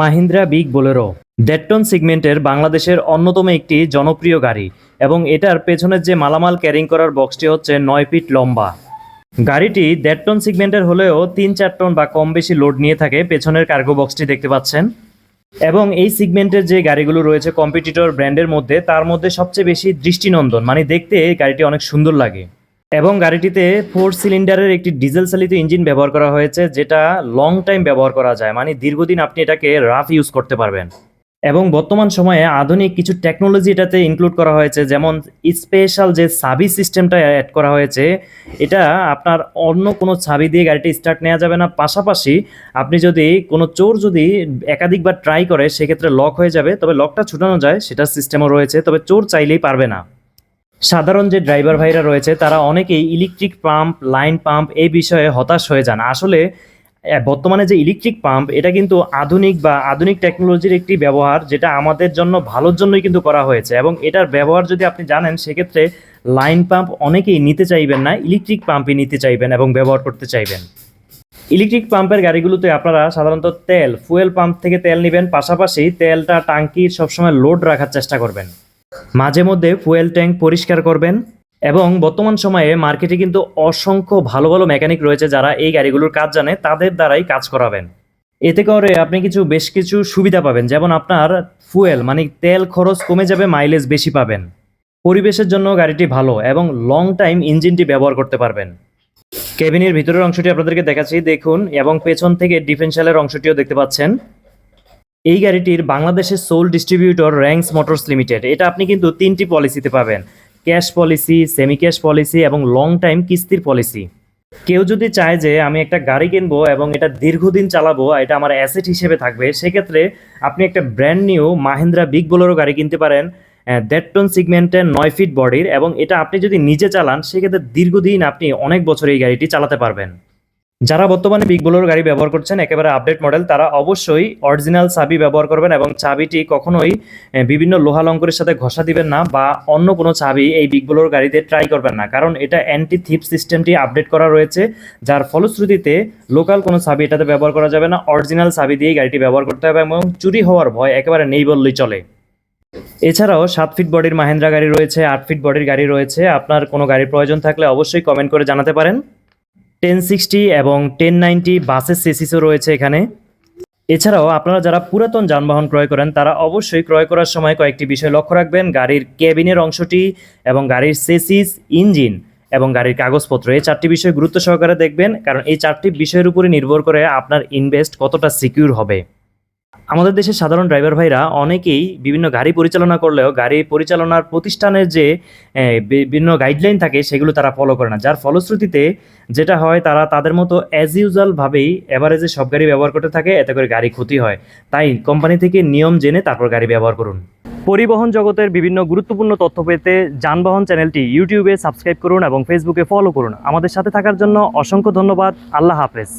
Mahindra big Bolero. দেড় ton সিগমেন্টের বাংলাদেশের অন্যতম একটি জনপ্রিয় গাড়ি এবং এটার পেছনের যে মালামাল ক্যারিং করার বক্সটি হচ্ছে নয় ফিট লম্বা। গাড়িটি দেড় সিগমেন্টের হলেও তিন চার টন বা কম বেশি লোড নিয়ে থাকে পেছনের কার্গো বক্সটি দেখতে পাচ্ছেন। এবং এই সিগমেন্টের যে গাড়িগুলো রয়েছে কম্পিটিটর ব্র্যান্ডের মধ্যে, তার মধ্যে সবচেয়ে বেশি দৃষ্টিনন্দন মানে দেখতে গাড়িটি অনেক সুন্দর লাগে। এবং গাড়িটিতে ফোর সিলিন্ডারের একটি ডিজেল চালিত ইঞ্জিন ব্যবহার করা হয়েছে, যেটা লং টাইম ব্যবহার করা যায় মানে দীর্ঘদিন আপনি এটাকে রাফ ইউজ করতে পারবেন। এবং বর্তমান সময়ে আধুনিক কিছু টেকনোলজি এটাতে ইনক্লুড করা হয়েছে, যেমন স্পেশাল যে সাবি সিস্টেমটা অ্যাড করা হয়েছে, এটা আপনার অন্য কোনো ছাবি দিয়ে গাড়িটি স্টার্ট নেওয়া যাবে না। পাশাপাশি আপনি যদি কোনো চোর যদি একাধিকবার ট্রাই করে, সেক্ষেত্রে লক হয়ে যাবে, তবে লকটা ছুটানো যায়, সেটার সিস্টেমও রয়েছে, তবে চোর চাইলেই পারবে না। সাধারণ যে ড্রাইভার ভাইরা রয়েছে, তারা অনেকেই ইলেকট্রিক পাম্প লাইন পাম্প এই বিষয়ে হতাশ হয়ে যান। আসলে বর্তমানে যে ইলেকট্রিক পাম্প এটা কিন্তু আধুনিক বা আধুনিক টেকনোলজির একটি ব্যবহার, যেটা আমাদের জন্য, ভালোর জন্যই কিন্তু করা হয়েছে। এবং এটার ব্যবহার যদি আপনি জানেন, সেক্ষেত্রে লাইন পাম্প অনেকেই নিতে চাইবেন না ইলেকট্রিক পাম্পই নিতে চাইবেন এবং ব্যবহার করতে চাইবেন। ইলেকট্রিক পাম্পের গাড়িগুলোতে আপনারা সাধারণত তেল ফুয়েল পাম্প থেকে তেল নেবেন, পাশাপাশি তেলটা, টাঙ্কির সবসময় লোড রাখার চেষ্টা করবেন। মাঝে মধ্যে ফুয়েল ট্যাঙ্ক পরিষ্কার করবেন এবং বর্তমান সময়ে মার্কেটে কিন্তু অসংখ্য ভালো ভালো মেকানিক রয়েছে যারা এই গাড়িগুলোর কাজ জানে, তাদের দ্বারাই কাজ করাবেন। এতে করে আপনি কিছু, বেশ কিছু সুবিধা পাবেন, যেমন আপনার ফুয়েল মানে তেল খরচ কমে যাবে, মাইলেজ বেশি পাবেন। পরিবেশের জন্য গাড়িটি ভালো এবং লং টাইম ইঞ্জিনটি ব্যবহার করতে পারবেন। কেবিনের ভিতরের অংশটি আপনাদেরকে দেখাচ্ছি, দেখুন, এবং পেছন থেকে ডিফেন্সিয়ালের অংশটিও দেখতে পাচ্ছেন। এই গাড়িটির বাংলাদেশের sole distributor Rangs Motors Limited এটা আপনি কিন্তু তিনটি পলিসিতে পাবেন। Cash policy semi cash policy এবং লং টাইম কিস্তির পলিসি। কেউ যদি চায় যে আমি একটা গাড়ি কিনবো এবং এটা দীর্ঘদিন চালাবো এটা আমার অ্যাসেট হিসেবে থাকবে, সেক্ষেত্রে আপনি একটা brand new Mahindra big Bolero গাড়ি কিনতে পারেন দেড় টন সিগমেন্টের নয় ফিট বডির এবং এটা আপনি যদি নিজে চালান, সেক্ষেত্রে দীর্ঘদিন আপনি অনেক বছর এই গাড়িটি চালাতে পারবেন। যারা বর্তমানে বিগ বোলোর গাড়ি ব্যবহার করছেন, একেবারে আপডেট মডেল তারা অবশ্যই অরিজিনাল চাবি ব্যবহার করবেন এবং চাবিটি কখনোই বিভিন্ন লোহা লঙ্করের সাথে ঘষা দিবেন না বা অন্য কোনো চাবি এই বিগ বোলোর গাড়িতে ট্রাই করবেন না। কারণ এটা অ্যান্টি থিপ সিস্টেমটি আপডেট করা রয়েছে, যার ফলশ্রুতিতে লোকাল কোনো চাবি এটাতে ব্যবহার করা যাবে না। অরিজিনাল চাবি দিয়েই গাড়িটি ব্যবহার করতে হবে এবং চুরি হওয়ার ভয় একেবারে নেই বললেই চলে। এছাড়াও সাত ফিট বডির মাহেন্দ্রা গাড়ি রয়েছে, আট ফিট বডির গাড়ি রয়েছে। আপনার কোনো গাড়ির প্রয়োজন থাকলে অবশ্যই কমেন্ট করে জানাতে পারেন। টেন সিক্সটি এবং টেন নাইনটি বাসের সেসিসও রয়েছে এখানে। এছাড়াও আপনারা যারা পুরাতন যানবাহন ক্রয় করেন, তারা অবশ্যই ক্রয় করার সময় কয়েকটি বিষয় লক্ষ্য রাখবেন। গাড়ির কেবিনের অংশটি এবং গাড়ির সেসিস ইঞ্জিন এবং গাড়ির কাগজপত্র। এই চারটি বিষয় গুরুত্ব সহকারে দেখবেন, কারণ এই চারটি বিষয়ের উপরে নির্ভর করে আপনার ইনভেস্ট কতটা সিকিউর হবে। আমাদের দেশের সাধারণ ড্রাইভার ভাইরা অনেকেই বিভিন্ন গাড়ি পরিচালনা করলেও গাড়ি পরিচালনার প্রতিষ্ঠানের যে বিভিন্ন গাইডলাইন থাকে সেগুলো তারা ফলো করে না। যার ফলশ্রুতিতে যেটা হয় তারা তাদের মতো অ্যাজ ইউজুয়ালভাবেই এভারেজে সব গাড়ি ব্যবহার করতে থাকে, এতে করে গাড়ি ক্ষতি হয়। তাই কোম্পানি থেকে নিয়ম জেনে তারপর গাড়ি ব্যবহার করুন। পরিবহন জগতের বিভিন্ন গুরুত্বপূর্ণ তথ্য পেতে যানবাহন চ্যানেলটি ইউটিউবে সাবস্ক্রাইব করুন এবং ফেসবুকে ফলো করুন। আমাদের সাথে থাকার জন্য অসংখ্য ধন্যবাদ। আল্লাহ হাফেজ।